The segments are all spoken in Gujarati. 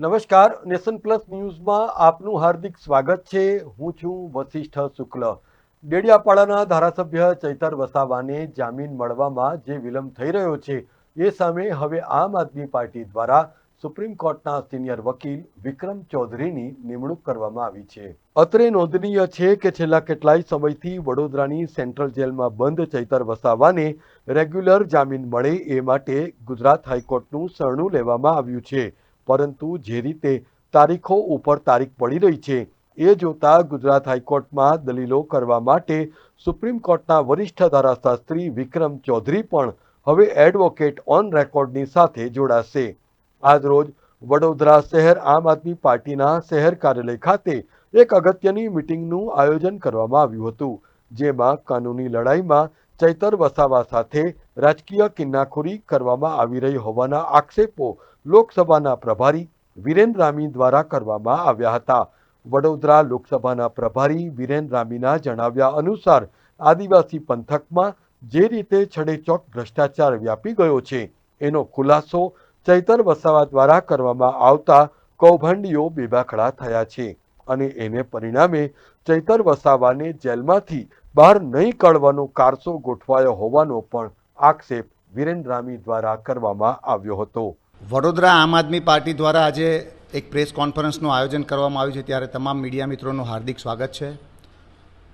નમસ્કાર, નેશન પ્લસ ન્યૂઝમાં આપનું હાર્દિક સ્વાગત છે. હું છું વશિષ્ઠ શુક્લ. ડેડિયાપાડાના ધારાસભ્ય ચૈતર વસાવાને જામીન મળવામાં જે વિલંબ થઈ રહ્યો છે એ સામે હવે આમ આદમી પાર્ટી દ્વારા સુપ્રીમ કોર્ટના સિનિયર વકીલ વિક્રમ ચૌધરીની નિમણૂક કરવામાં આવી છે. અત્રે નોંધનીય છે કે છેલ્લા કેટલાય સમયથી વડોદરાની સેન્ટ્રલ જેલમાં બંધ ચૈતર વસાવાને રેગ્યુલર જામીન મળે એ માટે ગુજરાત હાઈકોર્ટનું શરણું લેવામાં આવ્યું છે. પરંતુ જે રીતે તારીખો ઉપર તારીખ પડી રહી છે, એ જોતા ગુજરાત હાઈકોર્ટમાં દલીલો કરવા માટે સુપ્રીમ કોર્ટના વરિષ્ઠ ધારાશાસ્ત્રી વિક્રમ ચૌધરી પણ હવે એડવોકેટ ઓન રેકોર્ડની સાથે જોડાશે. આજરોજ વડોદરા શહેર આમ આદમી પાર્ટીના શહેર કાર્યાલય ખાતે એક અગત્યની મિટિંગનું આયોજન કરવામાં આવ્યું હતું, જેમાં કાનૂની લડાઈમાં ચૈતર વસાવા સાથે રાજકીય કિન્નાખોરી કરવામાં આવી રહી હોવાના આક્ષેપો લોકસભાના પ્રભારી વિરેન રામી દ્વારા કરવામાં આવ્યા હતા. વડોદરા લોકસભાના પ્રભારી વિરેન રામીના જણાવ્યા અનુસાર આદિવાસી પંથકમાં જે રીતે છડેચોક ભ્રષ્ટાચાર વ્યાપી ગયો છે, એનો ખુલાસો ચૈતર વસાવા દ્વારા કરવામાં આવતા કૌભાંડીઓ બેબાખડા થયા છે અને એને પરિણામે ચૈતર વસાવાને જેલમાંથી બહાર નહીં કાઢવાનો કારસો ગોઠવાયો હોવાનો પણ આક્ષેપ વિરેન રામી દ્વારા કરવામાં આવ્યો હતો. વડોદરા આમ આદમી પાર્ટી દ્વારા આજે એક પ્રેસ કોન્ફરન્સનું આયોજન કરવામાં આવ્યું છે ત્યારે તમામ મીડિયા મિત્રોનું હાર્દિક સ્વાગત છે.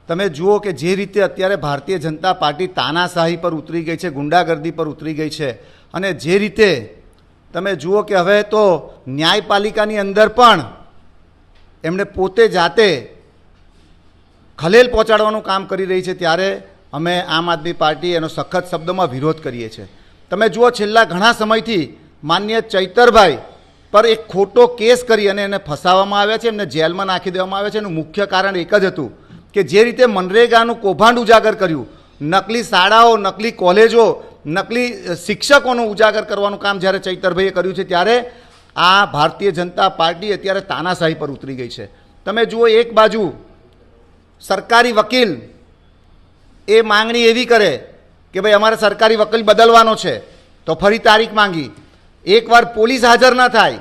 તમે જુઓ કે જે રીતે અત્યારે ભારતીય જનતા પાર્ટી તાનાશાહી પર ઉતરી ગઈ છે, ગુંડાગર્દી પર ઉતરી ગઈ છે અને જે રીતે તમે જુઓ કે હવે તો ન્યાયપાલિકાની અંદર પણ એમણે પોતે જાતે ખલેલ પહોંચાડવાનું કામ કરી રહી છે ત્યારે અમે આમ આદમી પાર્ટી એનો સખત શબ્દોમાં વિરોધ કરીએ છીએ. તમે જુઓ, છેલ્લા ઘણા સમયથી માન્ય ચૈતરભાઈ પર એક ખોટો કેસ કરી અને એને ફસાવવામાં આવ્યા છે, એમને જેલમાં નાખી દેવામાં આવ્યા છે. એનું મુખ્ય કારણ એક જ હતું કે જે રીતે મનરેગાનું કૌભાંડ ઉજાગર કર્યું, નકલી શાળાઓ, નકલી કોલેજો, નકલી શિક્ષકોનું ઉજાગર કરવાનું કામ જ્યારે ચૈતરભાઈએ કર્યું છે, ત્યારે આ ભારતીય જનતા પાર્ટી અત્યારે તાનાશાહી પર ઉતરી ગઈ છે. તમે જુઓ, એક બાજુ સરકારી વકીલ એ માંગણી એવી કરે કે ભાઈ અમારે સરકારી વકીલ બદલવાનો છે, તો ફરી તારીખ માંગી. એકવાર પોલીસ હાજર ના થાય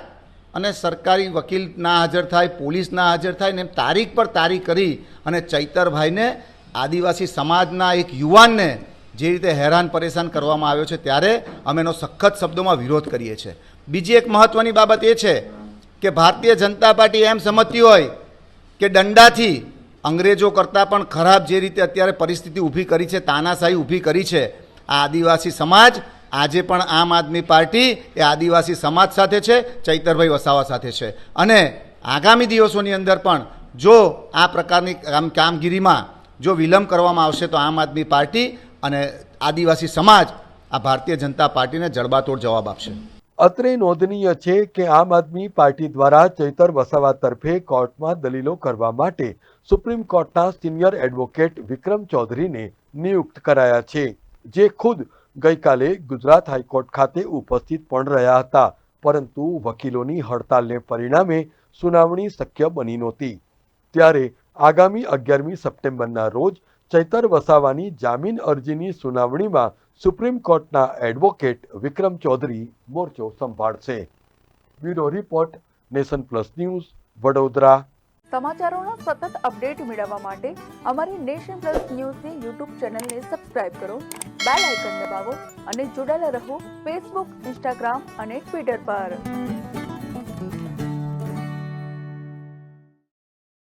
અને સરકારી વકીલ ના હાજર થાય, પોલીસ ના હાજર થાય ને એમ તારીખ પર તારીખ કરી અને ચૈતરભાઈને આદિવાસી સમાજના એક યુવાનને જે રીતે હેરાન પરેશાન કરવામાં આવ્યો છે ત્યારે અમે એનો સખત શબ્દોમાં વિરોધ કરીએ છીએ. બીજી એક મહત્ત્વની બાબત એ છે કે ભારતીય જનતા પાર્ટી એમ સમજતી હોય કે દંડાથી અંગ્રેજો કરતાં પણ ખરાબ જે રીતે અત્યારે પરિસ્થિતિ ઊભી કરી છે, તાનાશાહી ઊભી કરી છે, આ આદિવાસી સમાજ, આજે પણ આમ આદમી પાર્ટી એ આદિવાસી સમાજ સાથે છે, ચૈતરભાઈ વસાવા સાથે છે. અને આગામી દિવસોની અંદર પણ જો આ પ્રકારની કામ, કામગીરીમાં જો વિલંબ કરવામાં આવશે તો આમ આદમી પાર્ટી અને આદિવાસી સમાજ આ ભારતીય જનતા પાર્ટીને જડબાતોડ જવાબ આપશે. અત્રે નોંધનીય છે કે આમ આદમી પાર્ટી દ્વારા ચૈતર વસાવા તરફે કોર્ટમાં દલીલો કરવા માટે સુપ્રીમ કોર્ટના સિનિયર એડવોકેટ વિક્રમ ચૌધરીને નિયુક્ત કરાયા છે, જે ખુદ ગઈકાલે ગુજરાત હાઈકોર્ટ ખાતે ઉપસ્થિત પણ રહ્યા હતા, પરંતુ વકીલોની હડતાલને પરિણામે સુનાવણી શક્ય બની નહોતી. ત્યારે આગામી અગિયારમી સપ્ટેમ્બરના રોજ ચૈતર વસાવાની જામીન અરજીની સુનાવણીમાં સુપ્રીમ કોર્ટના એડવોકેટ વિક્રમ ચૌધરી મોરચો સંભાળશે. Bureau report, nation plus news, Vadodara. સમાચારોના સતત અપડેટ મેળવવા માટે અમારી નેશન પ્લસ ન્યૂઝની યુટ્યુબ ચેનલને સબસ્ક્રાઇબ કરો, બેલ આઇકન દબાવો અને જોડાયેલા રહો ફેસબુક, ઇન્સ્ટાગ્રામ અને ટ્વિટર પર.